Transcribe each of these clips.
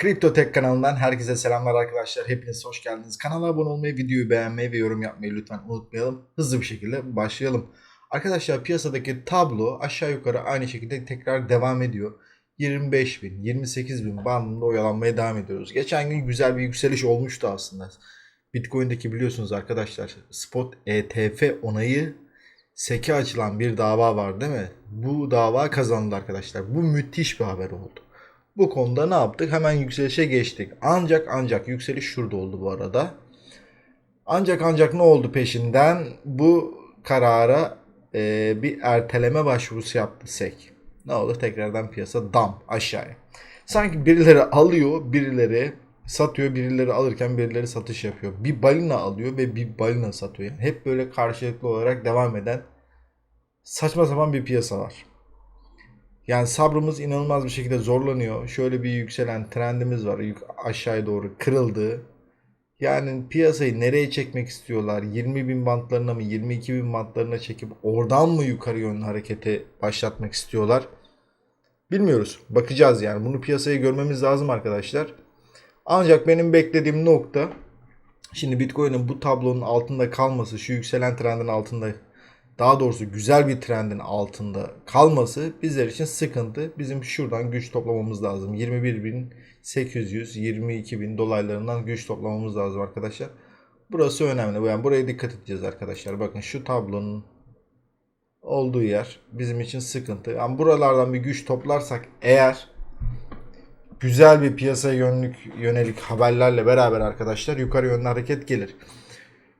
Kripto Tek kanalından herkese selamlar arkadaşlar. Hepiniz hoş geldiniz. Kanala abone olmayı, videoyu beğenmeyi ve yorum yapmayı lütfen unutmayalım. Hızlı bir şekilde başlayalım. Arkadaşlar piyasadaki tablo aşağı yukarı aynı şekilde tekrar devam ediyor. 25 bin, 28 bin bandında oyalanmaya devam ediyoruz. Geçen gün güzel bir yükseliş olmuştu aslında. Bitcoin'deki biliyorsunuz arkadaşlar spot ETF onayı seke açılan bir dava var değil mi? Bu dava kazanıldı arkadaşlar. Bu müthiş bir haber oldu. Bu konuda ne yaptık? Hemen yükselişe geçtik. Ancak ancak yükseliş şurada oldu bu arada. Ancak ancak ne oldu peşinden? Bu karara e, bir erteleme başvurusu yaptı SEC. Ne oldu? Tekrardan piyasa dam aşağıya. Sanki birileri alıyor, birileri satıyor, birileri alırken birileri satış yapıyor. Bir balina alıyor ve bir balina satıyor. Yani hep böyle karşılıklı olarak devam eden saçma sapan bir piyasa var. Yani sabrımız inanılmaz bir şekilde zorlanıyor. Şöyle bir yükselen trendimiz var. Yük- Aşağıya doğru kırıldı. Yani piyasayı nereye çekmek istiyorlar? 20 bin bantlarına mı 22 bin bantlarına çekip oradan mı yukarı yönlü hareketi başlatmak istiyorlar? Bilmiyoruz. Bakacağız yani. Bunu piyasayı görmemiz lazım arkadaşlar. Ancak benim beklediğim nokta şimdi Bitcoin'in bu tablonun altında kalması, şu yükselen trendin altında daha doğrusu güzel bir trendin altında kalması bizler için sıkıntı. Bizim şuradan güç toplamamız lazım. 21.800, 22.000 dolaylarından güç toplamamız lazım arkadaşlar. Burası önemli. Yani buraya dikkat edeceğiz arkadaşlar. Bakın şu tablonun olduğu yer bizim için sıkıntı. Yani buralardan bir güç toplarsak eğer güzel bir piyasaya yönelik, yönelik haberlerle beraber arkadaşlar yukarı yönlü hareket gelir.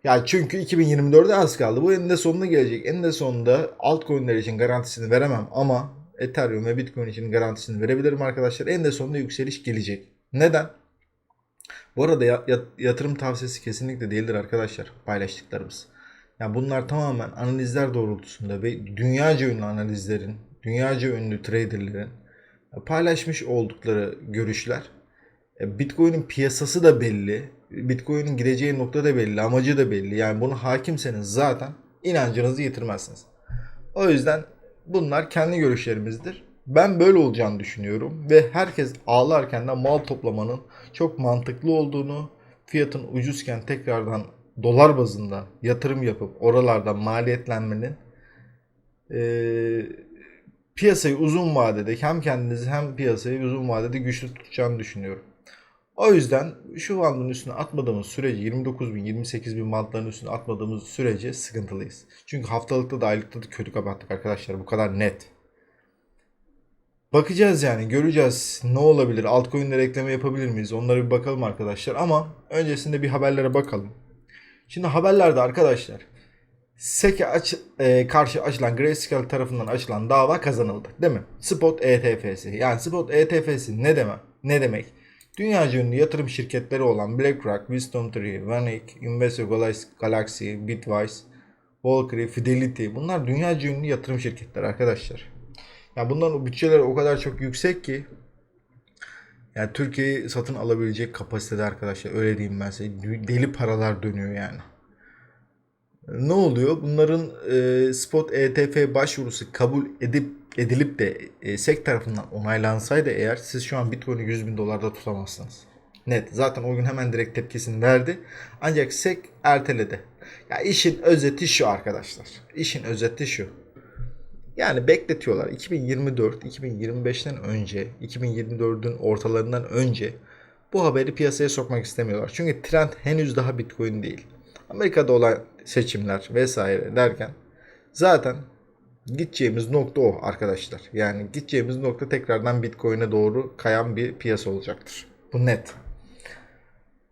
Ya çünkü 2024'de az kaldı. Bu eninde sonuna gelecek. Eninde sonunda altcoin'ler için garantisini veremem ama Ethereum ve Bitcoin için garantisini verebilirim arkadaşlar. Eninde sonunda yükseliş gelecek. Neden? Bu arada ya- ya- yatırım tavsiyesi kesinlikle değildir arkadaşlar paylaştıklarımız. Yani bunlar tamamen analizler doğrultusunda ve dünyaca ünlü analizlerin, dünyaca ünlü traderlerin paylaşmış oldukları görüşler. E, Bitcoin'in piyasası da belli. Bitcoin'in gideceği nokta da belli. Amacı da belli. Yani bunu hakimseniz zaten inancınızı yitirmezsiniz. O yüzden bunlar kendi görüşlerimizdir. Ben böyle olacağını düşünüyorum. Ve herkes ağlarken de mal toplamanın çok mantıklı olduğunu, fiyatın ucuzken tekrardan dolar bazında yatırım yapıp oralardan maliyetlenmenin eee piyasayı uzun vadede hem kendinizi hem piyasayı uzun vadede güçlü tutacağını düşünüyorum. O yüzden şu bandın üstüne atmadığımız sürece 29 bin 28 bin bantların üstüne atmadığımız sürece sıkıntılıyız. Çünkü haftalıkta da aylıkta da kötü kapattık arkadaşlar bu kadar net. Bakacağız yani göreceğiz ne olabilir altcoin'lere ekleme yapabilir miyiz onlara bir bakalım arkadaşlar ama öncesinde bir haberlere bakalım. Şimdi haberlerde arkadaşlar SEC'e aç, e, karşı açılan Grayscale tarafından açılan dava kazanıldı. Değil mi? Spot ETF'si. Yani Spot ETF'si ne demek? Ne demek? Dünyaca ünlü yatırım şirketleri olan BlackRock, WisdomTree, Vanik, Investor Galaxy, Bitwise, Valkyrie, Fidelity bunlar dünyaca ünlü yatırım şirketleri arkadaşlar. Yani bunların bütçeleri o kadar çok yüksek ki yani Türkiye'yi satın alabilecek kapasitede arkadaşlar öyle diyeyim ben size. Deli paralar dönüyor yani. Ne oluyor? Bunların e, spot ETF başvurusu kabul edip edilip de e, SEC tarafından onaylansaydı eğer siz şu an Bitcoin'i 100 bin dolarda tutamazsınız. Net. Zaten o gün hemen direkt tepkisini verdi. Ancak SEC erteledi. Ya işin özeti şu arkadaşlar. İşin özeti şu. Yani bekletiyorlar. 2024, 2025'ten önce, 2024'ün ortalarından önce bu haberi piyasaya sokmak istemiyorlar. Çünkü trend henüz daha Bitcoin değil. Amerika'da olan seçimler vesaire derken zaten gideceğimiz nokta o arkadaşlar. Yani gideceğimiz nokta tekrardan Bitcoin'e doğru kayan bir piyasa olacaktır. Bu net.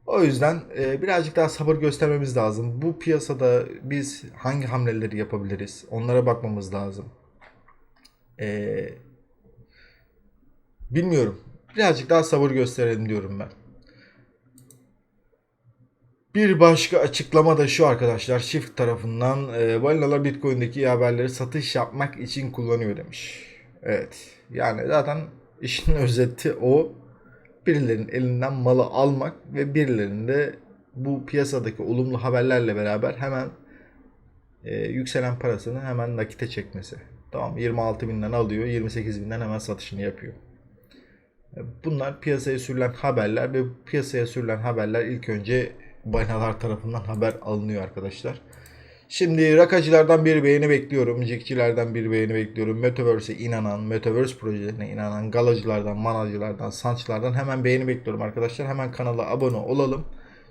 O yüzden e, birazcık daha sabır göstermemiz lazım. Bu piyasada biz hangi hamleleri yapabiliriz? Onlara bakmamız lazım. E, bilmiyorum. Birazcık daha sabır gösterelim diyorum ben. Bir başka açıklama da şu arkadaşlar. Shift tarafından e, balinalar Bitcoin'deki haberleri satış yapmak için kullanıyor demiş. Evet. Yani zaten işin özeti o. Birilerinin elinden malı almak ve birilerinin de bu piyasadaki olumlu haberlerle beraber hemen e, yükselen parasını hemen nakite çekmesi. Tamam 26 binden alıyor 28 binden hemen satışını yapıyor. Bunlar piyasaya sürülen haberler ve piyasaya sürülen haberler ilk önce balinalar tarafından haber alınıyor arkadaşlar. Şimdi rakacılardan bir beğeni bekliyorum. Cikçilerden bir beğeni bekliyorum. Metaverse'e inanan, Metaverse projelerine inanan, galacılardan, manacılardan, sançlardan hemen beğeni bekliyorum arkadaşlar. Hemen kanala abone olalım.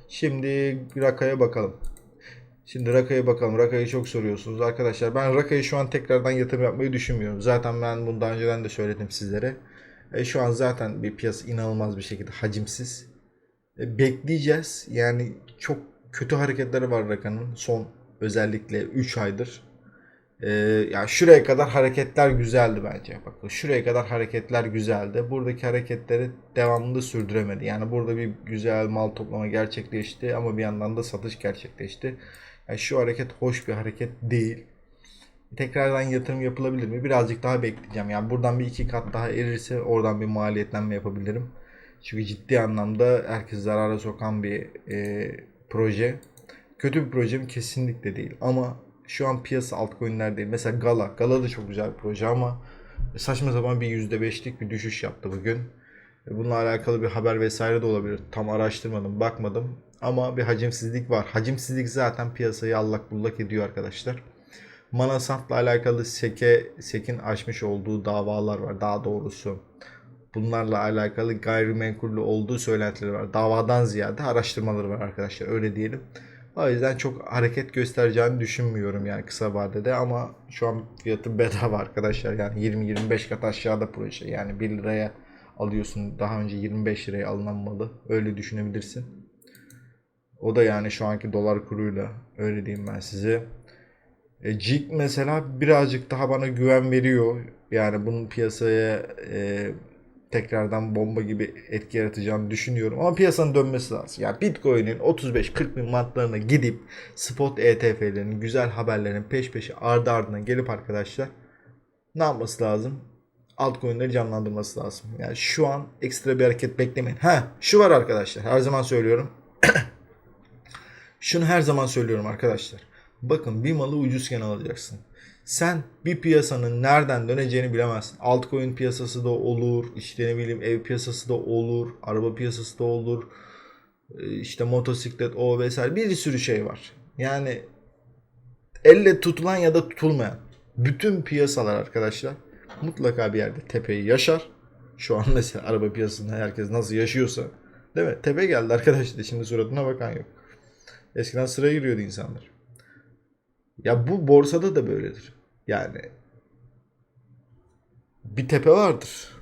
Şimdi Raka'ya bakalım. Şimdi Raka'ya bakalım. Raka'yı çok soruyorsunuz arkadaşlar. Ben Raka'yı şu an tekrardan yatırım yapmayı düşünmüyorum. Zaten ben bunu daha önceden de söyledim sizlere. E, şu an zaten bir piyasa inanılmaz bir şekilde hacimsiz. E, bekleyeceğiz. Yani çok kötü hareketleri var Raka'nın son özellikle 3 aydır. E, ya şuraya kadar hareketler güzeldi bence. Bakın şuraya kadar hareketler güzeldi. Buradaki hareketleri devamlı sürdüremedi. Yani burada bir güzel mal toplama gerçekleşti ama bir yandan da satış gerçekleşti. Yani şu hareket hoş bir hareket değil. Tekrardan yatırım yapılabilir mi? Birazcık daha bekleyeceğim. Yani buradan bir iki kat daha erirse oradan bir maliyetlenme yapabilirim. Çünkü ciddi anlamda herkes zarara sokan bir e, proje. Kötü bir proje mi? Kesinlikle değil. Ama şu an piyasa altcoin'ler değil. Mesela Gala. Gala da çok güzel bir proje ama saçma sapan bir %5'lik bir düşüş yaptı bugün. Bununla alakalı bir haber vesaire de olabilir. Tam araştırmadım, bakmadım. Ama bir hacimsizlik var. Hacimsizlik zaten piyasayı allak bullak ediyor arkadaşlar. Manasant'la alakalı Seke, Sek'in açmış olduğu davalar var. Daha doğrusu bunlarla alakalı gayrimenkullü olduğu söylentileri var. Davadan ziyade araştırmaları var arkadaşlar. Öyle diyelim. O yüzden çok hareket göstereceğini düşünmüyorum yani kısa vadede ama şu an fiyatı bedava arkadaşlar. Yani 20-25 kat aşağıda proje. Yani 1 liraya alıyorsun. Daha önce 25 liraya alınan malı. Öyle düşünebilirsin. O da yani şu anki dolar kuruyla öyle diyeyim ben size. E, Jig mesela birazcık daha bana güven veriyor. Yani bunun piyasaya e, tekrardan bomba gibi etki yaratacağını düşünüyorum. Ama piyasanın dönmesi lazım. Yani Bitcoin'in 35-40 bin mantlarına gidip spot ETF'lerin güzel haberlerin peş peşe ardı ardına gelip arkadaşlar ne yapması lazım? Altcoin'leri canlandırması lazım. Yani şu an ekstra bir hareket beklemeyin. Ha, şu var arkadaşlar. Her zaman söylüyorum. Şunu her zaman söylüyorum arkadaşlar. Bakın bir malı ucuzken alacaksın. Sen bir piyasanın nereden döneceğini bilemezsin. Altcoin piyasası da olur, işte ne bileyim ev piyasası da olur, araba piyasası da olur. e, işte motosiklet o vesaire bir sürü şey var. Yani elle tutulan ya da tutulmayan bütün piyasalar arkadaşlar mutlaka bir yerde tepeyi yaşar. Şu an mesela araba piyasasında herkes nasıl yaşıyorsa değil mi? Tepe geldi arkadaşlar şimdi suratına bakan yok. Eskiden sıraya giriyordu insanlar. Ya bu borsada da böyledir. Yani bir tepe vardır.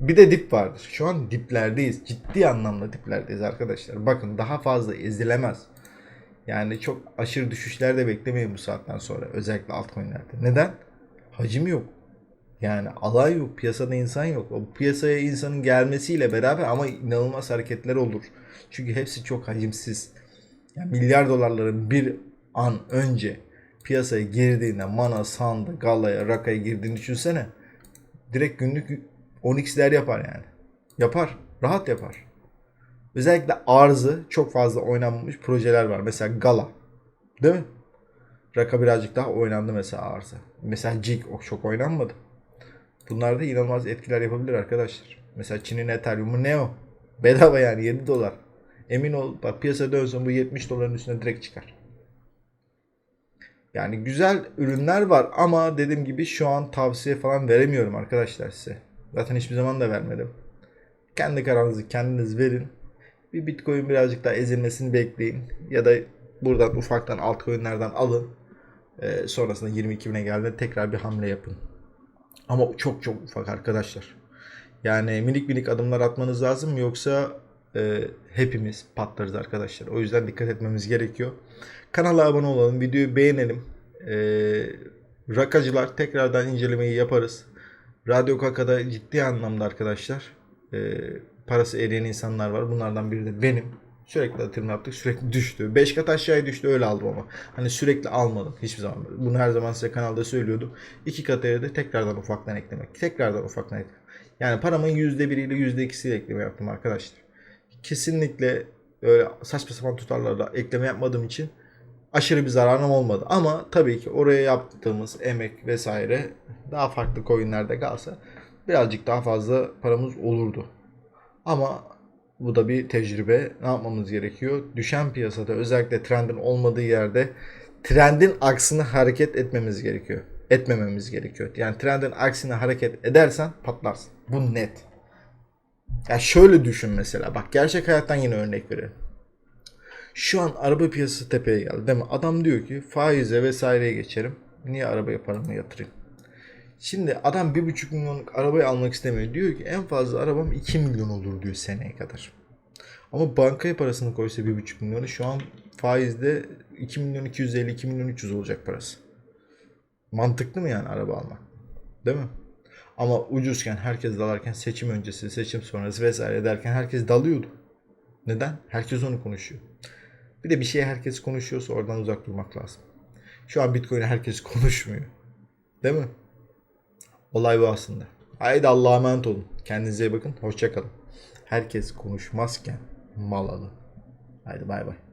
Bir de dip vardır. Şu an diplerdeyiz. Ciddi anlamda diplerdeyiz arkadaşlar. Bakın daha fazla ezilemez. Yani çok aşırı düşüşler de beklemeyin bu saatten sonra. Özellikle altcoin'lerde. Neden? Hacim yok. Yani alan yok. Piyasada insan yok. O piyasaya insanın gelmesiyle beraber ama inanılmaz hareketler olur. Çünkü hepsi çok hacimsiz. Yani milyar dolarların bir an önce piyasaya girdiğinde mana, sandı, galaya, rakaya girdiğini düşünsene. Direkt günlük 10x'ler yapar yani. Yapar. Rahat yapar. Özellikle arzı çok fazla oynanmış projeler var. Mesela Gala. Değil mi? Raka birazcık daha oynandı mesela arzı. Mesela Jig o çok oynanmadı. Bunlar da inanılmaz etkiler yapabilir arkadaşlar. Mesela Çin'in Ethereum'u Neo. Bedava yani 7 dolar. Emin ol bak piyasa dönsün bu 70 doların üstüne direkt çıkar. Yani güzel ürünler var ama dediğim gibi şu an tavsiye falan veremiyorum arkadaşlar size. Zaten hiçbir zaman da vermedim. Kendi kararınızı kendiniz verin. Bir Bitcoin birazcık daha ezilmesini bekleyin. Ya da buradan ufaktan altcoin'lerden alın. Ee, sonrasında 22 bine geldiğinde tekrar bir hamle yapın. Ama çok çok ufak arkadaşlar. Yani minik minik adımlar atmanız lazım yoksa e, hepimiz patlarız arkadaşlar. O yüzden dikkat etmemiz gerekiyor. Kanala abone olalım, videoyu beğenelim. E, rakacılar tekrardan incelemeyi yaparız. Radyo Kaka'da ciddi anlamda arkadaşlar e, parası eriyen insanlar var. Bunlardan biri de benim. Sürekli atırım yaptık. Sürekli düştü. 5 kat aşağıya düştü öyle aldım ama. Hani sürekli almadım hiçbir zaman. Bunu her zaman size kanalda söylüyordum. 2 kat eridi tekrardan ufaktan eklemek. Tekrardan ufaktan eklemek. Yani paramın %1 ile %2'siyle ekleme yaptım arkadaşlar. Kesinlikle öyle saçma sapan tutarlarla ekleme yapmadığım için aşırı bir zararım olmadı. Ama tabii ki oraya yaptığımız emek vesaire daha farklı coinlerde kalsa birazcık daha fazla paramız olurdu. Ama bu da bir tecrübe. Ne yapmamız gerekiyor? Düşen piyasada özellikle trendin olmadığı yerde trendin aksine hareket etmemiz gerekiyor. Etmememiz gerekiyor. Yani trendin aksine hareket edersen patlarsın. Bu net. Ya şöyle düşün mesela. Bak gerçek hayattan yine örnek verelim. Şu an araba piyasası tepeye geldi değil mi? Adam diyor ki faize vesaireye geçerim. Niye arabaya paramı yatırayım? Şimdi adam 1,5 milyonluk arabayı almak istemiyor. Diyor ki en fazla arabam 2 milyon olur diyor seneye kadar. Ama bankaya parasını koysa 1,5 milyonu şu an faizde 2 milyon 250 2 milyon 300 olacak parası. Mantıklı mı yani araba almak? Değil mi? Ama ucuzken herkes dalarken seçim öncesi, seçim sonrası vesaire derken herkes dalıyordu. Neden? Herkes onu konuşuyor. Bir de bir şeye herkes konuşuyorsa oradan uzak durmak lazım. Şu an Bitcoin'e herkes konuşmuyor. Değil mi? Olay bu aslında. Haydi Allah'a emanet olun. Kendinize iyi bakın. Hoşçakalın. Herkes konuşmazken mal alın. Haydi bay bay.